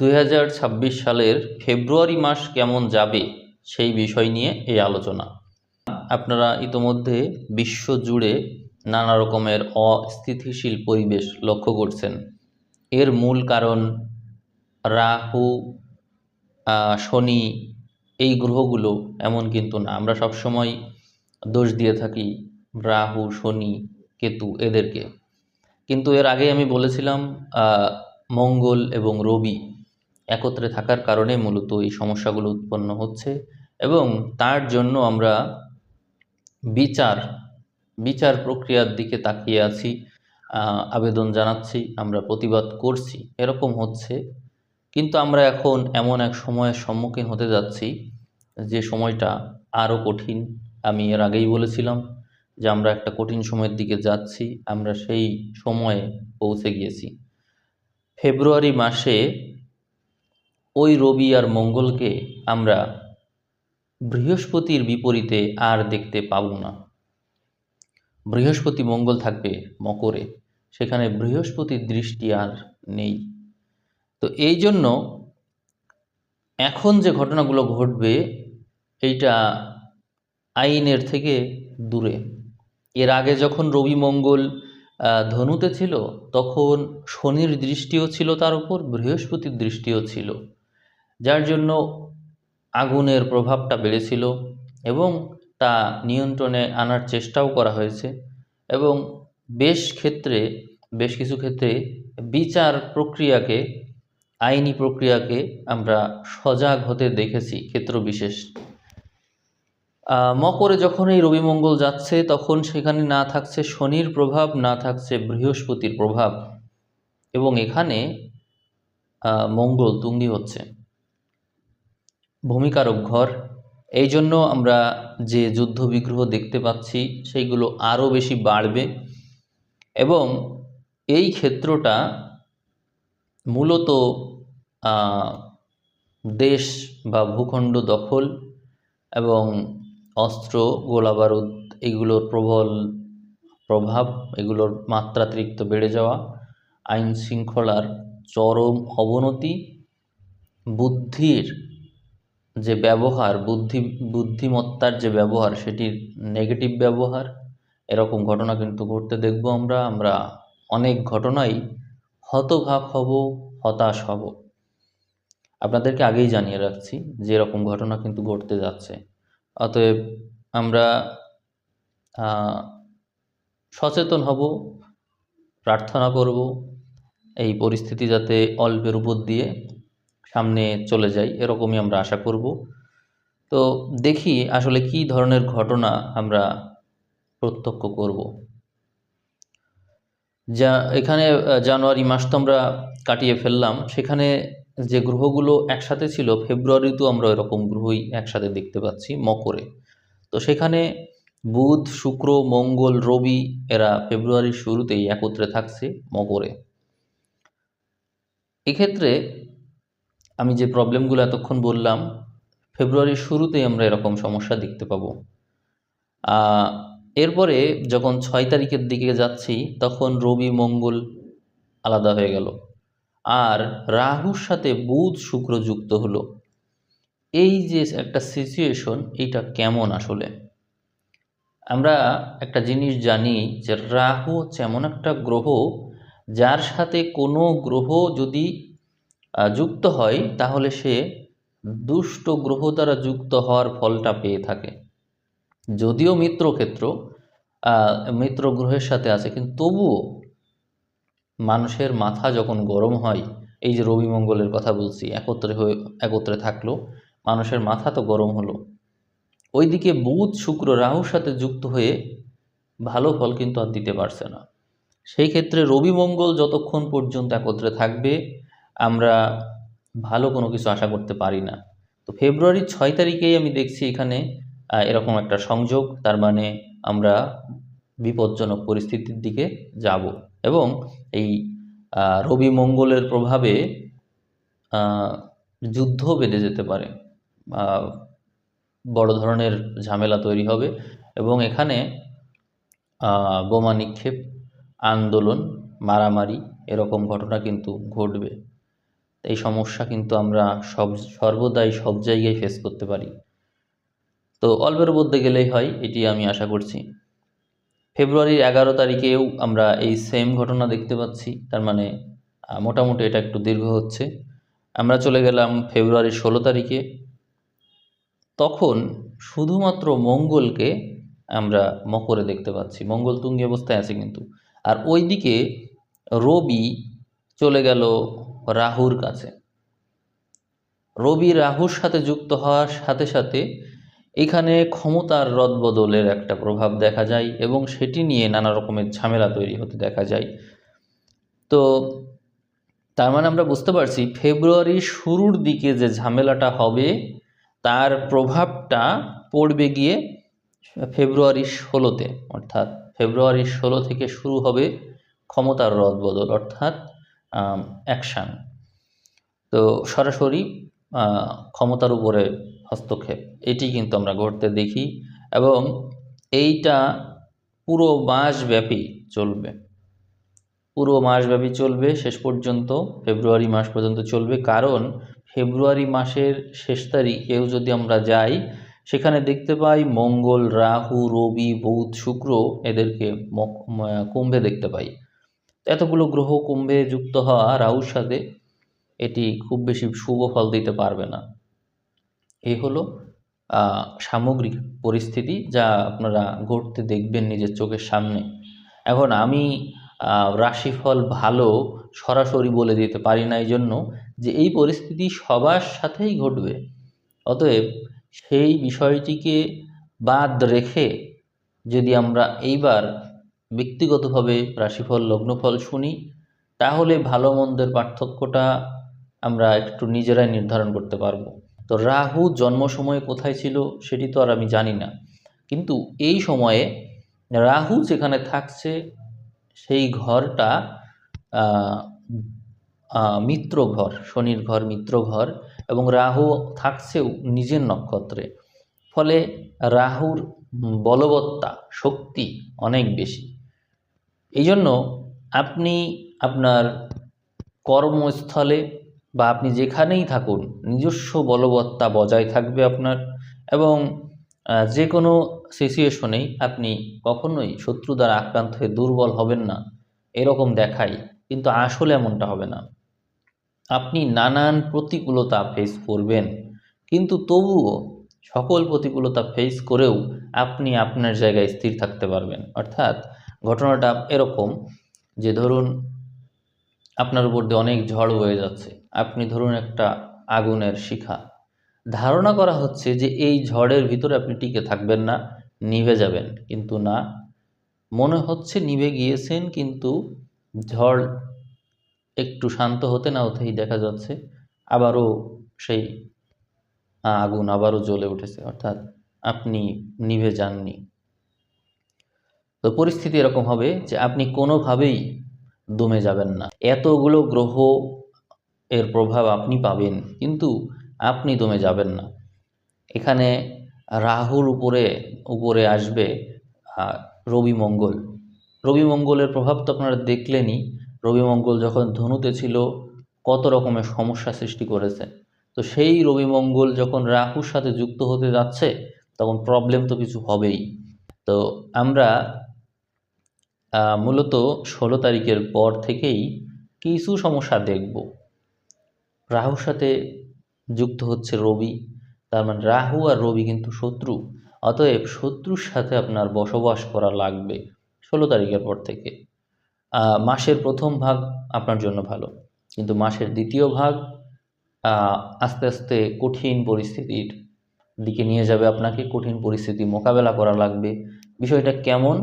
দুই হাজার ছাব্বিশ সালের ফেব্রুয়ারি মাস কেমন যাবে সেই বিষয় নিয়ে এই আলোচনা। আপনারা ইতোমধ্যে বিশ্বজুড়ে নানা রকমের অস্থিতিশীল পরিবেশ লক্ষ্য করছেন। এর মূল কারণ রাহু শনি এই গ্রহগুলো এমন কিন্তু না। আমরা সবসময় দোষ দিয়ে থাকি রাহু, শনি, কেতু এদেরকে। কিন্তু এর আগে আমি বলেছিলাম মঙ্গল এবং রবি একত্রে থাকার কারণে মূলত এই সমস্যাগুলো উৎপন্ন হচ্ছে এবং তার জন্য আমরা বিচার বিচার প্রক্রিয়ার দিকে তাকিয়ে আছি আবেদন জানাচ্ছি, আমরা প্রতিবাদ করছি, এরকম হচ্ছে। কিন্তু আমরা এখন এমন এক সময়ের সম্মুখীন হতে যাচ্ছি যে সময়টা আরও কঠিন। আমি এর আগেই বলেছিলাম যে আমরা একটা কঠিন সময়ের দিকে যাচ্ছি, আমরা সেই সময়ে পৌঁছে গিয়েছি। ফেব্রুয়ারি মাসে ওই রবি আর মঙ্গলকে আমরা বৃহস্পতির বিপরীতে আর দেখতে পাবো না। বৃহস্পতি মঙ্গল থাকবে মকরে, সেখানে বৃহস্পতির দৃষ্টি আর নেই। তো এই জন্য এখন যে ঘটনাগুলো ঘটবে, এইটা আইনের থেকে দূরে। এর আগে যখন রবি মঙ্গল ধনুতে ছিল, তখন শনির দৃষ্টিও ছিল তার উপর, বৃহস্পতির দৃষ্টিও ছিল। যার জন্য আগুনের প্রভাবটা বেড়েছিল এবং তা নিয়ন্ত্রণে আনার চেষ্টাও করা হয়েছে এবং বেশ ক্ষেত্রে, বেশ কিছু ক্ষেত্রে বিচার প্রক্রিয়াকে, আইনি প্রক্রিয়াকে আমরা সজাগ হতে দেখেছি ক্ষেত্র বিশেষ। মকরে যখন এই রবি মঙ্গল যাচ্ছে, তখন সেখানে না থাকছে শনির প্রভাব, না থাকছে বৃহস্পতির প্রভাব এবং এখানে মঙ্গল তুঙ্গি হচ্ছে। ভূমিকারক ঘর। এই জন্য আমরা যে যুদ্ধ বিগ্রহ দেখতে পাচ্ছি, সেইগুলো আরও বেশি বাড়বে। এবং এই ক্ষেত্রটা মূলত দেশ বা ভূখণ্ড দখল এবং অস্ত্র, গোলাবারুদ, এগুলোর প্রবল প্রভাব, এগুলোর মাত্রাতিরিক্ত বেড়ে যাওয়া আইন শৃঙ্খলার চরম অবনতি, বুদ্ধির যে ব্যবহার, বুদ্ধি, বুদ্ধিমত্তার যে ব্যবহার, সেটির নেগেটিভ ব্যবহার, এরকম ঘটনা কিন্তু ঘটতে দেখব আমরা। আমরা অনেক ঘটনাই হতভাগ হব, হতাশ হব। আপনাদেরকে আগেই জানিয়ে রাখছি যে এরকম ঘটনা কিন্তু ঘটতে যাচ্ছে। অতএব আমরা সচেতন হব, প্রার্থনা করব, এই পরিস্থিতি যাতে অল্পের উপর দিয়ে সামনে চলে যাই, এরকমই আমরা আশা করব। তো দেখি আসলে কি ধরনের ঘটনা আমরা প্রত্যক্ষ করব। যা এখানে জানুয়ারি মাস তো আমরা কাটিয়ে ফেললাম, সেখানে যে গ্রহগুলো একসাথে ছিল ফেব্রুয়ারিতেও আমরা এরকম গ্রহই একসাথে দেখতে পাচ্ছি, মকরে। তো সেখানে বুধ, শুক্র, মঙ্গল, রবি এরা ফেব্রুয়ারির শুরুতেই একত্রে থাকছে মকরে। এক্ষেত্রে আমি যে প্রবলেমগুলো এতক্ষণ বললাম, ফেব্রুয়ারির শুরুতেই আমরা এরকম সমস্যা দেখতে পাবো। এরপরে যখন ছয় তারিখের দিকে যাচ্ছি, তখন রবি, মঙ্গল আলাদা হয়ে গেল। আর রাহুর সাথে বুধ, শুক্র যুক্ত হলো। এই যে একটা সিচুয়েশন এটা কেমন আসলে? আমরা একটা জিনিস জানি যে রাহু হচ্ছে এমন একটা গ্রহ, যার সাথে কোনো গ্রহ যদি যুক্ত হয়, তাহলে সে দুষ্ট গ্রহ দ্বারা যুক্ত হওয়ার ফলটা পেয়ে থাকে। যদিও মিত্র ক্ষেত্র মিত্র গ্রহের সাথে আছে, কিন্তু তবুও মানুষের মাথা যখন গরম হয়, এই যে রবি মঙ্গলের কথা বলছি, একত্রে হয়ে, একত্রে থাকল, মানুষের মাথা তো গরম হলো। ওইদিকে বুধ, শুক্র, রাহুর সাথে যুক্ত হয়ে ভালো ফল কিন্তু আর দিতে পারছে না। সেই ক্ষেত্রে রবি মঙ্গল যতক্ষণ পর্যন্ত একত্রে থাকবে আমরা ভালো কোনো কিছু আশা করতে পারি না। তো ফেব্রুয়ারির ছয় তারিখেই আমি দেখছি এখানে এরকম একটা সংযোগ, তার মানে আমরা বিপজ্জনক পরিস্থিতির দিকে যাব। এবং এই রবি মঙ্গলের প্রভাবে যুদ্ধ বেঁধে যেতে পারে। বড় ধরনের ঝামেলা তৈরি হবে এবং এখানে বোমা নিক্ষেপ, আন্দোলন, মারামারি, এরকম ঘটনা কিন্তু ঘটবে। এই সমস্যা কিন্তু আমরা সব, সর্বদাই সব জায়গায় ফেস করতে পারি। তো অল্পের মধ্যে গেলেই হয়, এটি আমি আশা করছি। ফেব্রুয়ারির এগারো তারিখেও আমরা এই সেম ঘটনা দেখতে পাচ্ছি, তার মানে মোটামুটি এটা একটু দীর্ঘ হচ্ছে। আমরা চলে গেলাম ফেব্রুয়ারির ষোলো তারিখে। তখন শুধুমাত্র মঙ্গলকে আমরা মকরে দেখতে পাচ্ছি। মঙ্গল তুঙ্গি অবস্থায় আছে কিন্তু। আর ওইদিকে রবি চলে গেল রাহুর কাছে। রবি রাহুর সাথে যুক্ত হওয়ার সাথে সাথে এখানে ক্ষমতার রদবদলের একটা প্রভাব দেখা যায় এবং সেটি নিয়ে নানা রকমের ঝামেলা তৈরি হতে দেখা যায়। তো তার মানে আমরা বুঝতে পারছি ফেব্রুয়ারির শুরুর দিকে যে ঝামেলাটা হবে, তার প্রভাবটা পড়বে গিয়ে ফেব্রুয়ারির ষোলোতে। অর্থাৎ ফেব্রুয়ারির ষোলো থেকে শুরু হবে ক্ষমতার রদবদল, অর্থাৎ অ্যাকশান তো সরাসরি ক্ষমতার উপরে হস্তক্ষেপ। এটি কিন্তু আমরা ঘটতে দেখি এবং এইটা পুরো মাসব্যাপী চলবে। পুরো মাসব্যাপী চলবে, শেষ পর্যন্ত, ফেব্রুয়ারি মাস পর্যন্ত চলবে। কারণ ফেব্রুয়ারি মাসের শেষ তারিখেও যদি আমরা যাই, সেখানে দেখতে পাই মঙ্গল, রাহু, রবি, বুধ, শুক্র এদেরকে কুম্ভে দেখতে পাই। এতগুলো গ্রহ কুম্ভে যুক্ত হওয়া রাহুর সাথে এটি খুব বেশি শুভ ফল দিতে পারবে না। এই হলো সামগ্রিক পরিস্থিতি যা আপনারা ঘটতে দেখবেন নিজের চোখের সামনে। এখন আমি রাশিফল ভালো সরাসরি বলে দিতে পারি না এই জন্য যে এই পরিস্থিতি সবার সাথেই ঘটবে। অতএব সেই বিষয়টিকে বাদ রেখে যদি আমরা এইবার ব্যক্তিগতভাবে রাশিফল, লগ্নফল শুনি, তাহলে ভালো মন্দের পার্থক্যটা আমরা একটু নিজেরাই নির্ধারণ করতে পারব। তো রাহু জন্ম সময়ে কোথায় ছিল সেটি তো আর আমি জানি না। কিন্তু এই সময়ে রাহু যেখানে থাকছে, সেই ঘরটা মিত্র ঘর, শনির ঘর, মিত্র ঘর এবং রাহু থাকছেও নিজের নক্ষত্রে। ফলে রাহুর বলবত্তা, শক্তি অনেক বেশি। এই জন্য আপনি আপনার কর্মস্থলে বা আপনি যেখানেই থাকুন, নিজস্ব বলবত্তা বজায় থাকবে আপনার এবং যে কোনো সিচুয়েশনেই আপনি কখনোই শত্রু দ্বারা আক্রান্ত হয়ে দুর্বল হবেন না। এরকম দেখাই, কিন্তু আসলে এমনটা হবে না। আপনি নানান প্রতিকূলতা ফেস করবেন, কিন্তু তবুও সকল প্রতিকূলতা ফেস করেও আপনি আপনার জায়গায় স্থির থাকতে পারবেন। অর্থাৎ ঘটনাটা এরকম যে ধরুন আপনার উপর দিয়ে অনেক ঝড় বয়ে যাচ্ছে। আপনি ধরুন একটা আগুনের শিখা। ধারণা করা হচ্ছে যে এই ঝড়ের ভিতরে আপনি টিকে থাকবেন না, নিভে যাবেন। কিন্তু না, মনে হচ্ছে নিভে গিয়েছেন, কিন্তু ঝড় একটু শান্ত হতে না হতেই দেখা যাচ্ছে আবারও সেই আগুন আবারও জ্বলে উঠেছে। অর্থাৎ আপনি নিভে যাননি। তো পরিস্থিতি এরকম হবে যে আপনি কোনোভাবেই দমে যাবেন না। এতগুলো গ্রহ এর প্রভাব আপনি পাবেন, কিন্তু আপনি দমে যাবেন না। এখানে রাহুর উপরে উপরে আসবে রবি মঙ্গল। রবি মঙ্গলের প্রভাব তো আপনারা দেখলেনই। রবি মঙ্গল যখন ধনুতে ছিল, কত রকমের সমস্যা সৃষ্টি করেছে। তো সেই রবি মঙ্গল যখন রাহুর সাথে যুক্ত হতে যাচ্ছে, তখন প্রবলেম তো কিছু হবেই। তো আমরা মূলত ষোলো তারিখের পর থেকেই কিছু সমস্যা দেখব। রাহুর সাথে যুক্ত হচ্ছে রবি, তার মানে রাহু আর রবি কিন্তু শত্রু। অতএব শত্রুর সাথে আপনার বসবাস করা লাগবে ষোলো তারিখের পর থেকে। মাসের প্রথম ভাগ আপনার জন্য ভালো, কিন্তু মাসের দ্বিতীয় ভাগ আস্তে আস্তে কঠিন পরিস্থিতির দিকে নিয়ে যাবে। আপনাকে কঠিন পরিস্থিতি মোকাবেলা করা লাগবে। বিষয়টা কেমন?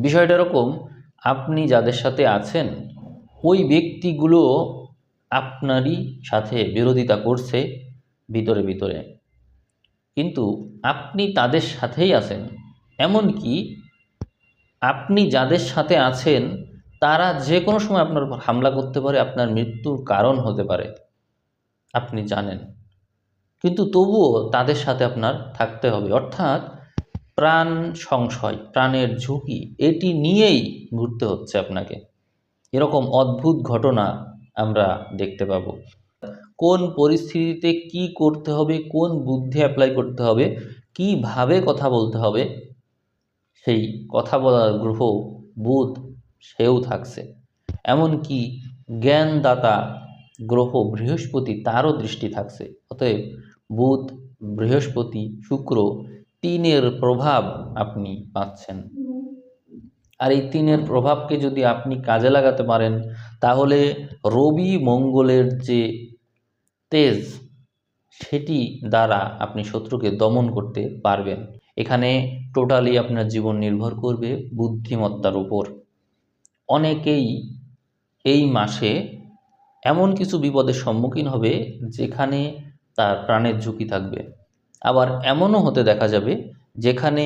বিষয়টা এরকম, আপনি যাদের সাথে আছেন, ওই ব্যক্তিগুলো আপনারই সাথে বিরোধিতা করছে ভিতরে ভিতরে। কিন্তু আপনি তাদের সাথেই আছেন। এমনকি আপনি যাদের সাথে আছেন, তারা যে কোনো সময় আপনার উপর হামলা করতে পারে, আপনার মৃত্যুর কারণ হতে পারে। আপনি জানেন। কিন্তু তবুও তাদের সাথে আপনার থাকতে হবে। অর্থাৎ প্রাণ সংশয়, প্রাণের ঝুঁকি, এটি নিয়েই ঘুরতে হচ্ছে আপনাকে। এরকম অদ্ভুত ঘটনা আমরা দেখতে পাবো। কোন পরিস্থিতিতে কি করতে হবে, কোন বুদ্ধি অ্যাপ্লাই করতে হবে, কীভাবে কথা বলতে হবে, সেই কথা বলার গ্রহ, বুধ সেও থাকছে। এমনকি জ্ঞানদাতা গ্রহ বৃহস্পতি তারও দৃষ্টি থাকছে। অতএব বুধ, বৃহস্পতি, শুক্র তিনের প্রভাব আপনি পাচ্ছেন। আর এই তিনের প্রভাবকে যদি আপনি কাজে লাগাতে পারেন, তাহলে রবি মঙ্গলের যে তেজ, সেটি দ্বারা আপনি শত্রুকে দমন করতে পারবেন। এখানে টোটালি আপনার জীবন নির্ভর করবে বুদ্ধিমত্তার উপর। অনেকেই এই মাসে এমন কিছু বিপদের সম্মুখীন হবে, যেখানে তার প্রাণের ঝুঁকি থাকবে। আবার এমনও হতে দেখা যাবে যেখানে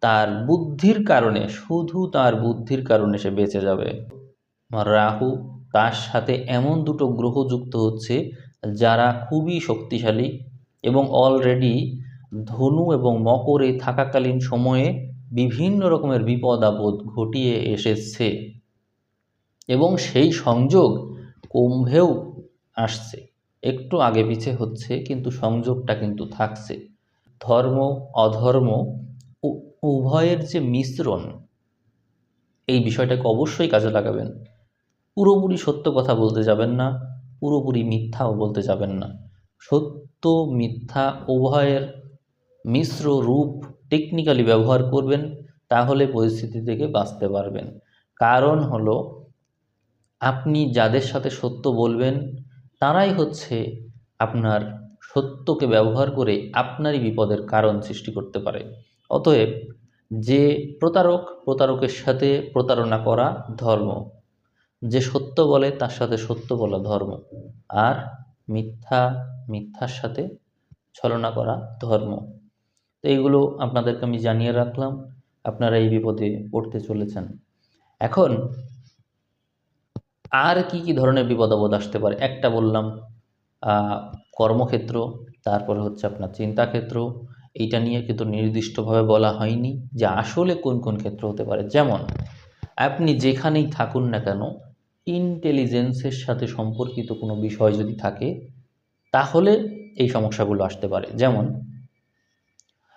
তার বুদ্ধির কারণে, শুধু তার বুদ্ধির কারণে সে বেঁচে যাবে। রাহু তার সাথে এমন দুটো গ্রহ যুক্ত হচ্ছে যারা খুবই শক্তিশালী এবং অলরেডি ধনু এবং মকরে থাকাকালীন সময়ে বিভিন্ন রকমের বিপদ আপদ ঘটিয়ে এসেছে এবং সেই সংযোগ কুম্ভেও আসছে। একটু আগে পিছে হচ্ছে, কিন্তু সংযোগটা কিন্তু থাকছে। ধর্ম, অধর্ম উভয়ের যে মিশ্রণ, এই বিষয়টাকে অবশ্যই কাজে লাগাবেন। পুরোপুরি সত্য কথা বলতে যাবেন না, পুরোপুরি মিথ্যাও বলতে যাবেন না। সত্য, মিথ্যা উভয়ের মিশ্র রূপ টেকনিক্যালি ব্যবহার করবেন, তাহলে পরিস্থিতি থেকে বাঁচতে পারবেন। কারণ হলো, আপনি যাদের সাথে সত্য বলবেন, তারাই হচ্ছে আপনার সত্যকে ব্যবহার করে আপনারই বিপদের কারণ সৃষ্টি করতে পারে। অতএব, যে প্রতারক, প্রতারকের সাথে প্রতারণা করা ধর্ম। যে সত্য বলে, তার সাথে সত্য বলা ধর্ম। আর মিথ্যা, মিথ্যার সাথে ছলনা করা ধর্ম। তো এইগুলো আপনাদেরকে আমি জানিয়ে রাখলাম। আপনারা এই বিপদে পড়তে চলেছেন। এখন, আর কি কি ধরনের বিপদ আপদ আসতে পারে? একটা বললাম কর্মক্ষেত্র, তারপরে হচ্ছে আপনার চিন্তাক্ষেত্র, এইটা নিয়ে কিন্তু নির্দিষ্টভাবে বলা হয়নি যে আসলে কোন কোন ক্ষেত্র হতে পারে। যেমন, আপনি যেখানেই থাকুন না কেন ইন্টেলিজেন্সের সাথে সম্পর্কিত কোনো বিষয় যদি থাকে, তাহলে এই সমস্যাগুলো আসতে পারে। যেমন,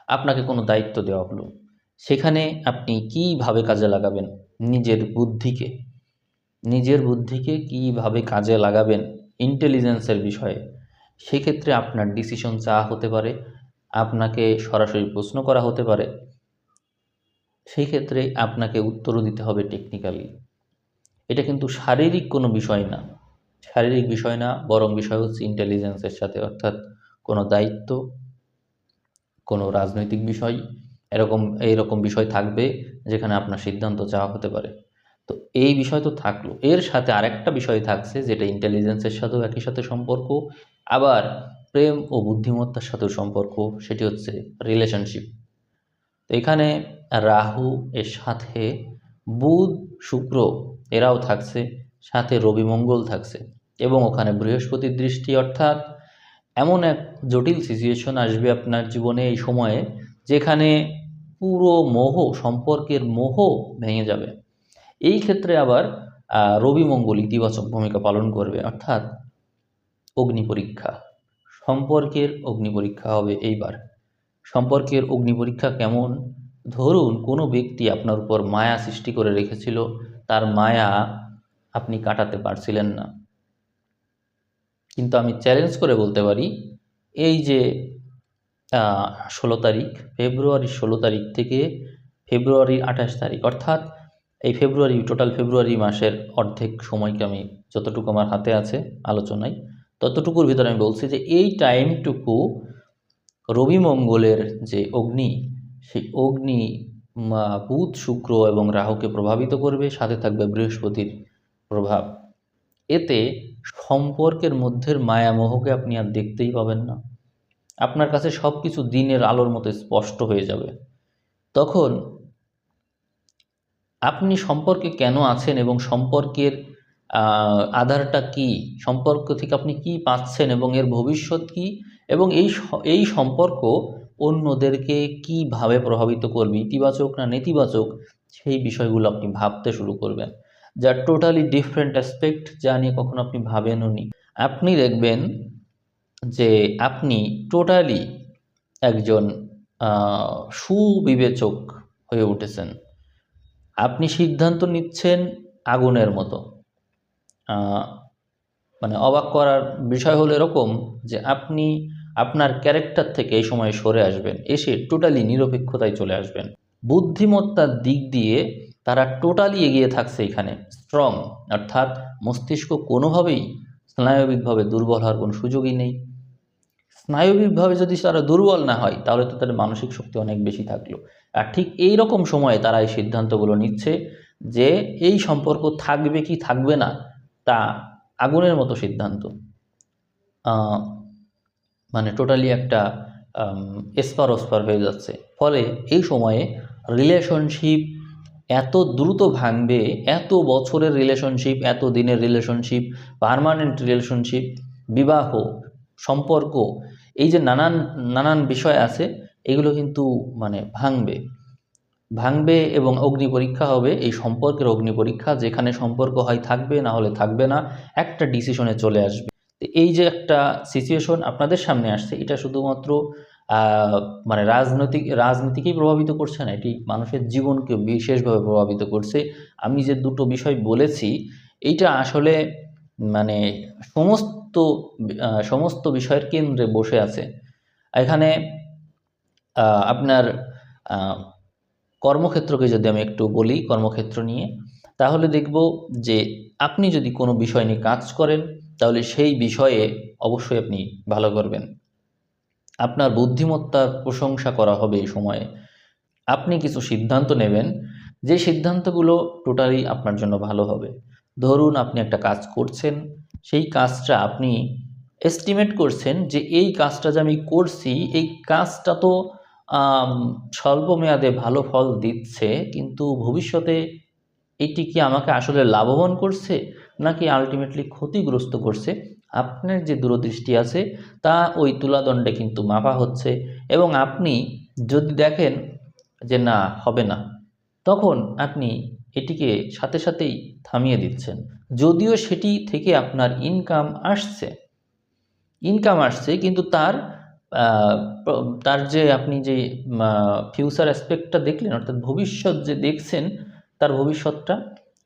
আপনাকে কোনো দায়িত্ব দেওয়া হলো, সেখানে আপনি কীভাবে কাজে লাগাবেন নিজের বুদ্ধিকে? নিজের বুদ্ধিকে কীভাবে কাজে লাগাবেন ইন্টেলিজেন্সের বিষয়ে? সেক্ষেত্রে আপনার ডিসিশন চাওয়া হতে পারে, আপনাকে সরাসরি প্রশ্ন করা হতে পারে। সেই ক্ষেত্রে আপনাকে উত্তরও দিতে হবে টেকনিক্যালি এটা কিন্তু শারীরিক কোনো বিষয় না। শারীরিক বিষয় না, বরং বিষয় হচ্ছে ইন্টেলিজেন্সের সাথে, অর্থাৎ কোনো দায়িত্ব, কোনো রাজনৈতিক বিষয়, এরকম এইরকম বিষয় থাকবে যেখানে আপনার সিদ্ধান্ত চাওয়া হতে পারে। তো এই বিষয় তো থাকল। এর সাথে আরেকটা বিষয় থাকছে, যেটা ইন্টেলিজেন্সের সাথেও একই সাথে সম্পর্ক, আবার প্রেম ও বুদ্ধিমত্তার সাথেও সম্পর্ক, সেটি হচ্ছে রিলেশনশিপ তো এখানে রাহু এর সাথে বুধ, শুক্র এরাও থাকছে, সাথে রবি মঙ্গল থাকছে এবং ওখানে বৃহস্পতির দৃষ্টি অর্থাৎ এমন এক জটিল সিচুয়েশন আসবে আপনার জীবনে এই সময়ে, যেখানে পুরো মোহ, সম্পর্কের মোহ ভেঙে যাবে। এই ক্ষেত্রে আবার রবি মঙ্গল ইতিবাচক ভূমিকা পালন করবে, অর্থাৎ অগ্নি পরীক্ষা। সম্পর্কের অগ্নি পরীক্ষা হবে এইবার। সম্পর্কের অগ্নি পরীক্ষা কেমন? ধরুন কোনো ব্যক্তি আপনার উপর মায়া সৃষ্টি করে রেখেছিল, তার মায়া আপনি কাটাতে পারছিলেন না। কিন্তু আমি চ্যালেঞ্জ করে বলতে পারি, এই যে ষোলো তারিখ, ফেব্রুয়ারির ষোলো তারিখ থেকে ফেব্রুয়ারির আঠাশ তারিখ, অর্থাৎ এই ফেব্রুয়ারি টোটাল ফেব্রুয়ারি মাসের অর্ধেক সময়কে আমি যতটুকু আমার হাতে আছে আলোচনায়, ততটুকুর ভিতরে আমি বলছি যে এই টাইমটুকু রবি মঙ্গলের যে অগ্নি, সেই অগ্নি বুধ, শুক্র এবং রাহুকে প্রভাবিত করবে, সাথে থাকবে বৃহস্পতির প্রভাব। এতে সম্পর্কের মধ্যের মায়ামোহকে আপনি আর দেখতেই পাবেন না। আপনার কাছে সব কিছু দিনের আলোর মতো স্পষ্ট হয়ে যাবে। তখন আপনি সম্পর্কে কেন আছেন এবং সম্পর্কের আধারটা কি? সম্পর্ক থেকে আপনি কি পাচ্ছেন এবং এর ভবিষ্যৎ কি? এবং এই এই সম্পর্ক অন্যদেরকে কীভাবে প্রভাবিত করবে? ইতিবাচক না নেতিবাচক? সেই বিষয়গুলো আপনি ভাবতে শুরু করবেন। যা টোটালি ডিফারেন্ট অ্যাসপেক্ট যা নিয়ে কখনো আপনি ভাবেনও নি। আপনি দেখবেন যে আপনি টোটালি একজন সুবিবেচক হয়ে উঠেছেন। আপনি সিদ্ধান্ত নিচ্ছেন আগুনের মতো। মানে অবাক করার বিষয় হলো এরকম যে আপনি আপনার ক্যারেক্টার থেকে এই সময় সরে আসবেন, এসে টোটালি নিরপেক্ষতায় চলে আসবেন। বুদ্ধিমত্তার দিক দিয়ে তারা টোটালি এগিয়ে থাকছে এখানে স্ট্রং অর্থাৎ মস্তিষ্ক কোনোভাবেই স্নায়বিকভাবে দুর্বল হওয়ার কোনো সুযোগই নেই। স্নায়বিকভাবে যদি তারা দুর্বল না হয়, তাহলে তো তাদের মানসিক শক্তি অনেক বেশি থাকল। আর ঠিক এই রকম সময়ে তারা এই সিদ্ধান্তগুলো নিচ্ছে যে, এই সম্পর্ক থাকবে কি থাকবে না, তা আগুনের মতো সিদ্ধান্ত। মানে টোটালি একটা এসপার ওসপার হয়ে যাচ্ছে। ফলে এই সময়ে রিলেশনশিপ এত দ্রুত ভাঙবে, এত বছরের রিলেশনশিপ, এত দিনের রিলেশনশিপ, পার্মানেন্ট রিলেশনশিপ, বিবাহ, সম্পর্ক এই যে নানান নানান বিষয় আছে, এগুলো কিন্তু মানে ভাঙবে। ভাঙবে এবং অগ্নি পরীক্ষা হবে, এই সম্পর্কের অগ্নি পরীক্ষা, যেখানে সম্পর্ক হয় থাকবে, না হলে থাকবে না, একটা ডিসিশনে চলে আসবে। এই যে একটা সিচুয়েশন আপনাদের সামনে আসছে, এটা শুধুমাত্র মানে রাজনৈতিক, রাজনীতিকেই প্রভাবিত করছে না, এটি মানুষের জীবনকে বিশেষভাবে প্রভাবিত করছে। আমি যে দুটো বিষয় বলেছি, এইটা আসলে মানে সমস্ত সমস্ত বিষয়ের কেন্দ্রে বসে আছে। এখানে আপনার কর্মক্ষেত্রকে যদি আমি একটু বলি, কর্মক্ষেত্র নিয়ে, তাহলে দেখব যে আপনি যদি কোনো বিষয় নিয়ে কাজ করেন, তাহলে সেই বিষয়ে অবশ্যই আপনি ভালো করবেন। আপনার বুদ্ধিমত্তার প্রশংসা করা হবে এই সময়ে। আপনি কিছু সিদ্ধান্ত নেবেন, যে সিদ্ধান্তগুলো টোটালি আপনার জন্য ভালো হবে। ধরুন আপনি একটা কাজ করছেন, সেই কাজটা আপনি এস্টিমেট করছেন যে এই কাজটা যে আমি করছি, এই কাজটা তো স্বল্প মেয়াদে ভালো ফল দিচ্ছে, কিন্তু ভবিষ্যতে এটি কি আমাকে আসলে লাভবান করছে, নাকি আলটিমেটলি ক্ষতিগ্রস্ত করছে? আপনার যে দূরদৃষ্টি আছে, তা ওই তুলাদণ্ডে কিন্তু মাপা হচ্ছে এবং আপনি যদি দেখেন যে না, হবে না, তখন আপনি এটিকে সাথে সাথেই থামিয়ে দিচ্ছেন। যদিও সেটি থেকে আপনার ইনকাম আসছে। ইনকাম আসছে কিন্তু তার তার যে আপনি যে ফিউচার অ্যাসপেক্টটা দেখলেন, অর্থাৎ ভবিষ্যৎ যে দেখছেন, তার ভবিষ্যৎটা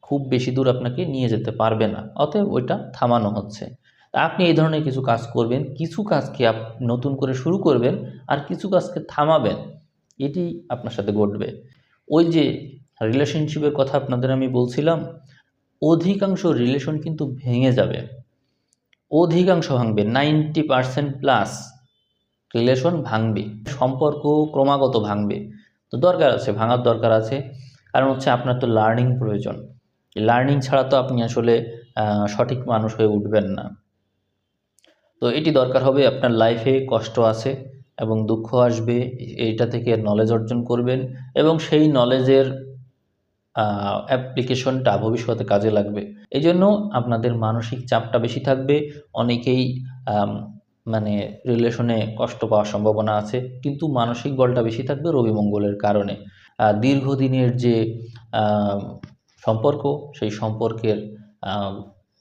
খুব বেশি দূর আপনাকে নিয়ে যেতে পারবে না। অতএব ওইটা থামানো হচ্ছে। আপনি এই ধরনের কিছু কাজ করবেন, কিছু কাজকে আপ, নতুন করে শুরু করবেন আর কিছু কাজকে থামাবেন। এটি আপনার সাথে ঘটবে। ওই যে রিলেশনশিপের কথা আপনাদের আমি বলছিলাম, অধিকাংশ রিলেশন কিন্তু ভেঙে যাবে। অধিকাংশ ভাঙবে নাইনটি পার্সেন্ট প্লাস রিলেশন ভাঙবে, সম্পর্ক ক্রমাগত ভাঙবে। তো দরকার আছে, ভাঙার দরকার আছে। কারণ হচ্ছে আপনার তো লার্নিং প্রয়োজন। লার্নিং ছাড়া তো আপনি আসলে সঠিক মানুষ হয়ে উঠবেন না। তো এটি দরকার হবে, আপনার লাইফে কষ্ট আছে এবং দুঃখ আসবে, এইটা থেকে নলেজ অর্জন করবেন এবং সেই নলেজের অ্যাপ্লিকেশনটা ভবিষ্যতে কাজে লাগবে। এই জন্য আপনাদের মানসিক চাপটা বেশি থাকবে। অনেকেই মানে রিলেশনে কষ্ট পাওয়ার সম্ভাবনা আছে, কিন্তু মানসিক বলটা বেশি থাকবে রবি মঙ্গলের কারণে দীর্ঘদিনের যে সম্পর্ক, সেই সম্পর্কের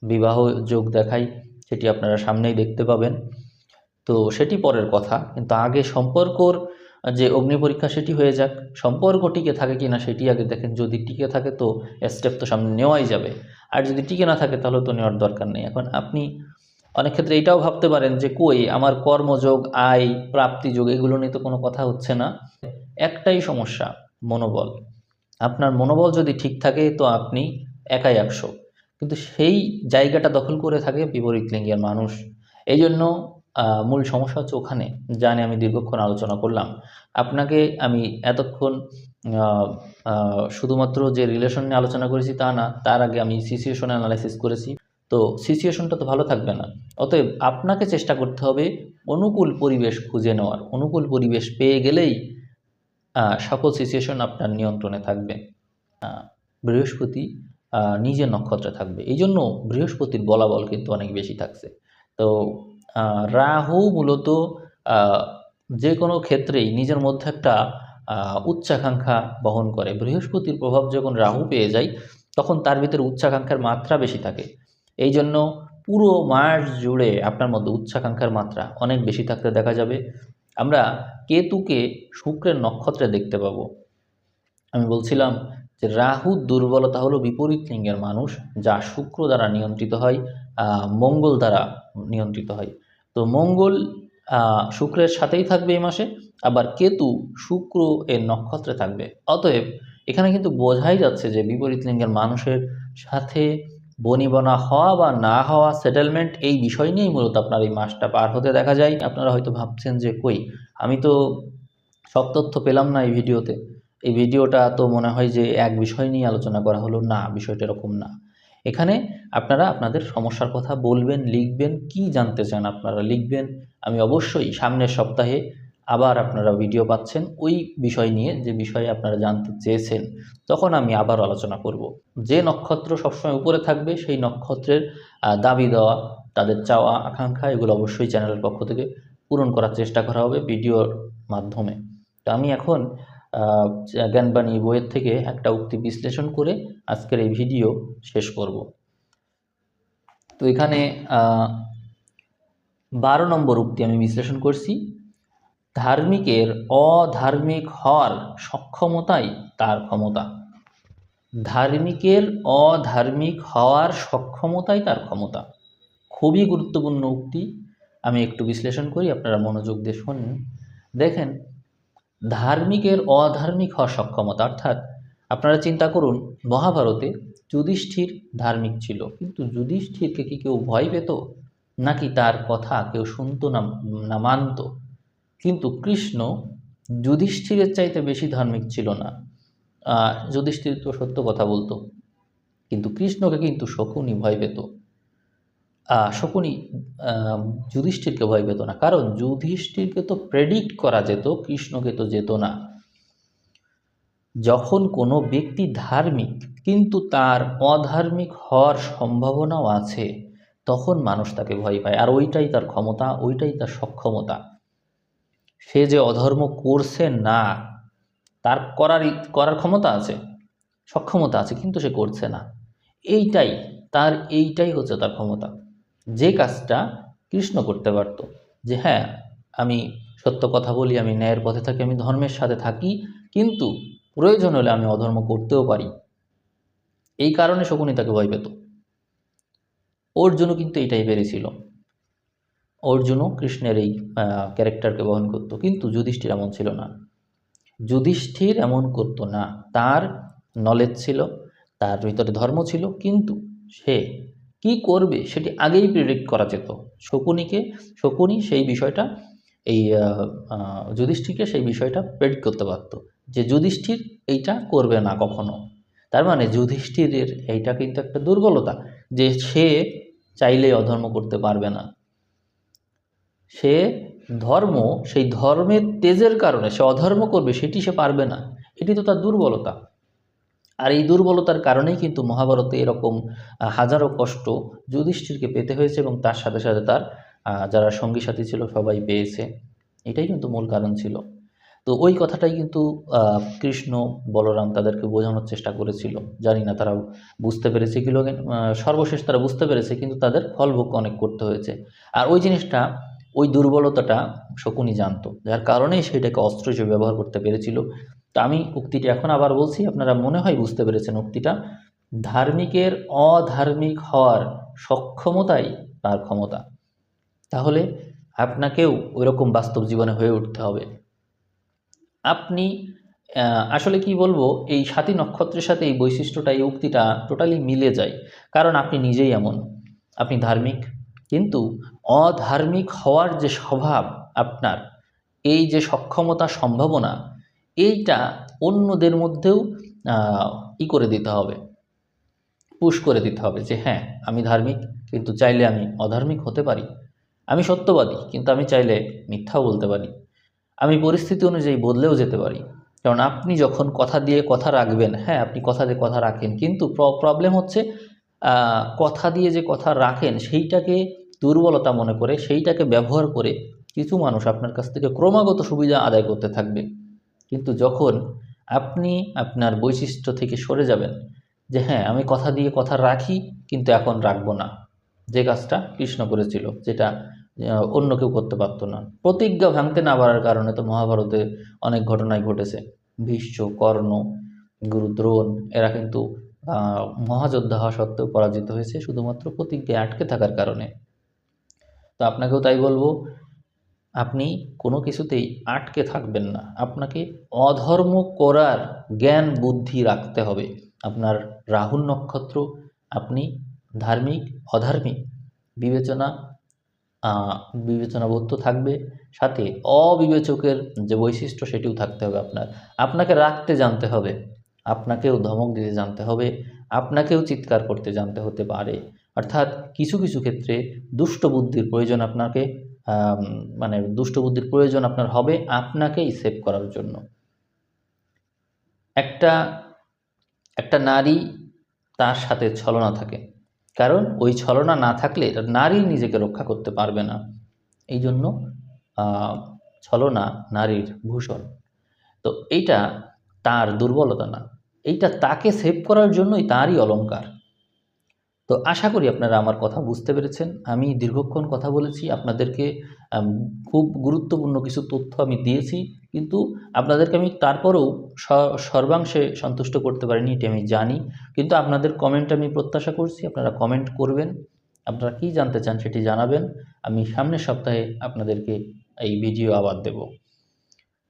বিবাহ যোগ দেখাই, সেটি আপনারা সামনেই দেখতে পাবেন। তো সেটি পরের কথা, কিন্তু আগে সম্পর্কর যে অগ্নি পরীক্ষা সেটি হয়ে যাক, সম্পর্ক টিকে থাকে কি না সেটি আগে দেখেন। যদি টিকে থাকে তো স্টেপ তো সামনে নেওয়াই যাবে। আর যদি টিকে না থাকে তাহলে তো নেওয়ার দরকার নেই। এখন আপনি অনেক ক্ষেত্রে এটাও ভাবতে পারেন যে, কই আমার কর্মযোগ, আয়, প্রাপ্তিযোগ এগুলো নিয়ে তো কোনো কথা হচ্ছে না। একটাই সমস্যা, মনোবল। আপনার মনোবল যদি ঠিক থাকে তো আপনি একাই একশো। কিন্তু সেই জায়গাটা দখল করে থাকে বিপরীত লিঙ্গের মানুষ। এই জন্য মূল সমস্যা হচ্ছে ওখানে, যা আমি দীর্ঘক্ষণ আলোচনা করলাম। আপনাকে আমি এতক্ষণ শুধুমাত্র যে রিলেশন নিয়ে আলোচনা করেছি তা না, তার আগে আমি সিচুয়েশন অ্যানালাইসিস করেছি। তো সিচুয়েশনটা তো ভালো থাকবে না। অতএব আপনাকে চেষ্টা করতে হবে অনুকূল পরিবেশ খুঁজে নেওয়ার। অনুকূল পরিবেশ পেয়ে গেলেই সকল সিচুয়েশন আপনার নিয়ন্ত্রণে থাকবে। বৃহস্পতি নিজের নক্ষত্রে থাকবে। এই জন্য বৃহস্পতির বলাবল কিন্তু অনেক বেশি থাকছে। তো রাহু মূলত যে কোনো ক্ষেত্রেই নিজের মধ্যে একটা উচ্চাকাঙ্ক্ষা বহন করে। বৃহস্পতির প্রভাব যখন রাহু পেয়ে যায়, তখন তার ভিতরে উচ্চাকাঙ্ক্ষার মাত্রা বেশি থাকে। এই জন্য পুরো মাস জুড়ে আপনার মধ্যে উচ্চাকাঙ্ক্ষার মাত্রা অনেক বেশি থাকতে দেখা যাবে। আমরা কেতুকে শুক্রের নক্ষত্রে দেখতে পাবো। আমি বলছিলাম যে রাহু দুর্বলতা হলো বিপরীত লিঙ্গের মানুষ, যা শুক্র দ্বারা নিয়ন্ত্রিত হয় মঙ্গল দ্বারা নিয়ন্ত্রিত হয়। তো মঙ্গল শুক্রের সাথেই থাকবে এই মাসে, আবার কেতু শুক্র এর নক্ষত্রে থাকবে। অতএব এখানে কিন্তু বোঝাই যাচ্ছে যে বিপরীত লিঙ্গের মানুষের সাথে বনিবনা হওয়া বা না হওয়া সেটেলমেন্ট এই বিষয় নিয়েই মূলত আপনার এই মাসটা পার হতে দেখা যায়। আপনারা হয়তো ভাবছেন যে কই, আমি তো সব তথ্য পেলাম না এই ভিডিওতে। এই ভিডিওটা তো মনে হয় যে এক বিষয় নিয়ে আলোচনা করা হলো। না, বিষয়টা এরকম না। এখানে আপনারা আপনাদের সমস্যার কথা বলবেন, লিখবেন, কি জানতে চান আপনারা লিখবেন। আমি অবশ্যই সামনের সপ্তাহে আবার আপনারা ভিডিও পাচ্ছেন ওই বিষয় নিয়ে, যে বিষয়ে আপনারা জানতে চেয়েছেন। তখন আমি আবার আলোচনা করব। যে নক্ষত্র সবসময় উপরে থাকবে, সেই নক্ষত্রের দাবি দেওয়া, তাদের চাওয়া, আকাঙ্ক্ষা, এগুলো অবশ্যই চ্যানেলের পক্ষ থেকে পূরণ করার চেষ্টা করা হবে ভিডিওর মাধ্যমে। তো আমি এখন জ্ঞানবাণী বইয়ের থেকে একটা উক্তি বিশ্লেষণ করে আজকের এই ভিডিও শেষ করব। তো এখানে বারো নম্বর উক্তি আমি বিশ্লেষণ করছি। ধার্মিকের অধার্মিক হওয়ার সক্ষমতাই তার ক্ষমতা। ধার্মিকের অধার্মিক হওয়ার সক্ষমতাই তার ক্ষমতা। খুবই গুরুত্বপূর্ণ উক্তি। আমি একটু বিশ্লেষণ করি, আপনারা মনোযোগ দিয়ে শোনেন। দেখেন ধার্মিকের অধার্মিক হওয়ার সক্ষমতা, অর্থাৎ আপনারা চিন্তা করুন, মহাভারতে যুধিষ্ঠির ধার্মিক ছিল, কিন্তু যুধিষ্ঠিরকে কি কেউ ভয় পেত? নাকি তার কথা কেউ শুনতো না না মানত? কিন্তু কৃষ্ণ যুধিষ্ঠিরের চাইতে বেশি ধার্মিক ছিল না। যুধিষ্ঠির তো সত্য কথা বলতো, কিন্তু কৃষ্ণকে কিন্তু শকুনি ভয় পেত। শকুনি যুধিষ্ঠিরকে ভয় পেত না। কারণ যুধিষ্ঠিরকে তো প্রেডিক্ট করা যেত, কৃষ্ণকে তো যেত না। যখন কোনো ব্যক্তি ধার্মিক, কিন্তু তার অধার্মিক হওয়ার সম্ভাবনাও আছে, তখন মানুষ তাকে ভয় পায়। আর ওইটাই তার ক্ষমতা, ওইটাই তার সক্ষমতা। সে যে অধর্ম করছে না, তার করার করার ক্ষমতা আছে, সক্ষমতা আছে, কিন্তু সে করছে না। এইটাই, তার এইটাই হচ্ছে তার ক্ষমতা। যে কাজটা কৃষ্ণ করতে পারত, যে হ্যাঁ আমি সত্য কথা বলি, আমি ন্যায়ের পথে থাকি, আমি ধর্মের সাথে থাকি, কিন্তু প্রয়োজন হলে আমি অধর্ম করতেও পারি। এই কারণে শকুনি তাকে ভয় পেত। অর্জুনও কিন্তু এটাই পেরেছিল। অর্জুনও কৃষ্ণের এই ক্যারেক্টারকে বহন করতো, কিন্তু যুধিষ্ঠির এমন ছিল না। যুধিষ্ঠির এমন করতো না। তার নলেজ ছিল, তার ভিতরে ধর্ম ছিল, কিন্তু সে কি করবে সেটি আগেই প্রিডিক্ট করা যেত। শকুনিকে, শকুনি সেই বিষয়টা, এই যুধিষ্ঠিরকে সেই বিষয়টা প্রেডিক্ট করতে পারতো যে যুধিষ্ঠির এইটা করবে না কখনো। তার মানে যুধিষ্ঠিরের এইটা কিন্তু একটা দুর্বলতা যে সে চাইলে অধর্ম করতে পারবে না। সে ধর্ম, সেই ধর্মের তেজের কারণে সে অধর্ম করবে সেটি সে পারবে না। এটি তো তার দুর্বলতা। আর এই দুর্বলতার কারণেই কিন্তু মহাভারতে এরকম হাজারো কষ্ট যুধিষ্ঠিরকে পেতে হয়েছে এবং তার সাথে সাথে তার যারা সঙ্গী সাথী ছিল সবাই পেয়েছে। এটাই কিন্তু মূল কারণ ছিল। তো ওই কথাটাই কিন্তু কৃষ্ণ বলরাম তাদেরকে বোঝানোর চেষ্টা করেছিল। জানি না তারা বুঝতে পেরেছে কি সর্বশেষ তারা বুঝতে পেরেছে, কিন্তু তাদের ফলভোগ অনেক করতে হয়েছে। আর ওই জিনিসটা, ওই দুর্বলতাটা শকুনি জানতো, যার কারণেই সেটাকে অস্ত্র হিসেবে ব্যবহার করতে পেরেছিল। তো আমি উক্তিটি এখন আবার বলছি, আপনারা মনে হয় বুঝতে পেরেছেন উক্তিটা। ধার্মিকের অধার্মিক হওয়ার সক্ষমতাই তার ক্ষমতা। তাহলে আপনাকেও ওইরকম বাস্তব জীবনে হয়ে উঠতে হবে। আপনি আসলে কি বলব, এই সাতী নক্ষত্রের সাথে এই বৈশিষ্ট্যটা, এই উক্তিটা টোটালি মিলে যায়। কারণ আপনি নিজেই এমন, আপনি ধার্মিক। কিন্তু অধার্মিক হওয়ার যে স্বভাব আপনার, এই যে সক্ষমতা সম্ভাবনা এইটা অন্যদের মধ্যেও ই করে দিতে হবে। পুশ করে দিতে হবে যে হ্যাঁ আমি ধার্মিক, কিন্তু চাইলে আমি অধার্মিক হতে পারি। আমি সত্যবাদী, কিন্তু আমি চাইলে মিথ্যাও বলতে পারি। আমি পরিস্থিতি অনুযায়ী বদলেও যেতে পারি। কারণ আপনি যখন কথা দিয়ে কথা রাখবেন হ্যাঁ আপনি কথা দিয়ে কথা রাখেন, কিন্তু প্রবলেম হচ্ছে কথা দিয়ে যে কথা রাখেন, সেইটাকে দুর্বলতা মনে করে, সেইটাকে ব্যবহার করে কিছু মানুষ আপনার কাছ থেকে ক্রমাগত সুবিধা আদায় করতে থাকবে। কিন্তু যখন আপনি আপনার বৈশিষ্ট্য থেকে সরে যাবেন যে হ্যাঁ আমি কথা দিয়ে কথা রাখি, কিন্তু এখন রাখব না। যে কাজটা কৃষ্ণ করেছিল, যেটা অন্য কেউ করতে পারতো না। প্রতিজ্ঞা ভাঙতে না পারার কারণে তো মহাভারতে অনেক ঘটনাই ঘটেছে। ভীষ্ম, কর্ণ, গুরু দ্রোণ, এরা কিন্তু মহাযোদ্ধা হওয়া সত্ত্বেও পরাজিত হয়েছে শুধুমাত্র প্রতিজ্ঞায় আটকে থাকার কারণে। তো আপনাকেও তাই বলব আপনি কোনো কিছুতেই আটকে থাকবেন না। আপনাকে অধর্ম করার জ্ঞান, বুদ্ধি রাখতে হবে। আপনার রাহুল নক্ষত্র, আপনি ধার্মিক, অধার্মিক, বিবেচনা বিবেচনাবোধ থাকবে। সাথে অবিবেচকের যে বৈশিষ্ট্য, সেটিও থাকতে হবে আপনার। আপনাকে রাখতে জানতে হবে। আপনাকেও ধমক দিতে জানতে হবে। আপনাকেও চিৎকার করতে জানতে হতে পারে। অর্থাৎ কিছু কিছু ক্ষেত্রে দুষ্ট বুদ্ধির প্রয়োজন আপনাকে। মানে দুষ্ট বুদ্ধির প্রয়োজন আপনার হবে আপনাকেই সেভ করার জন্য। একটা একটা নারী তার সাথে ছলনা থাকে। কারণ ওই ছলনা না থাকলে নারী নিজেকে রক্ষা করতে পারবে না। এই জন্য ছলনা নারীর ভূষণ। তো এইটা তার দুর্বলতা না। এইটা তাকে সেভ করার জন্যই তারই অলংকার। তো আশা করি আপনারা আমার কথা বুঝতে পেরেছেন। আমি দীর্ঘক্ষণ কথা বলেছি, আপনাদেরকে খুব গুরুত্বপূর্ণ কিছু তথ্য আমি দিয়েছি, কিন্তু আপনাদেরকে আমি তারপরেও সর্বাংশে সন্তুষ্ট করতে পারিনি, এটি আমি জানি। কিন্তু আপনাদের কমেন্ট আমি প্রত্যাশা করছি, আপনারা কমেন্ট করবেন, আপনারা কী জানতে চান সেটি জানাবেন। আমি সামনের সপ্তাহে আপনাদেরকে এই ভিডিও আবার দেব।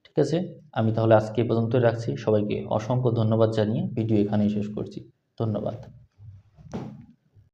ঠিক আছে? আমি তাহলে আজকে এ পর্যন্তই রাখছি। সবাইকে অসংখ্য ধন্যবাদ জানিয়ে ভিডিও এখানেই শেষ করছি। ধন্যবাদ।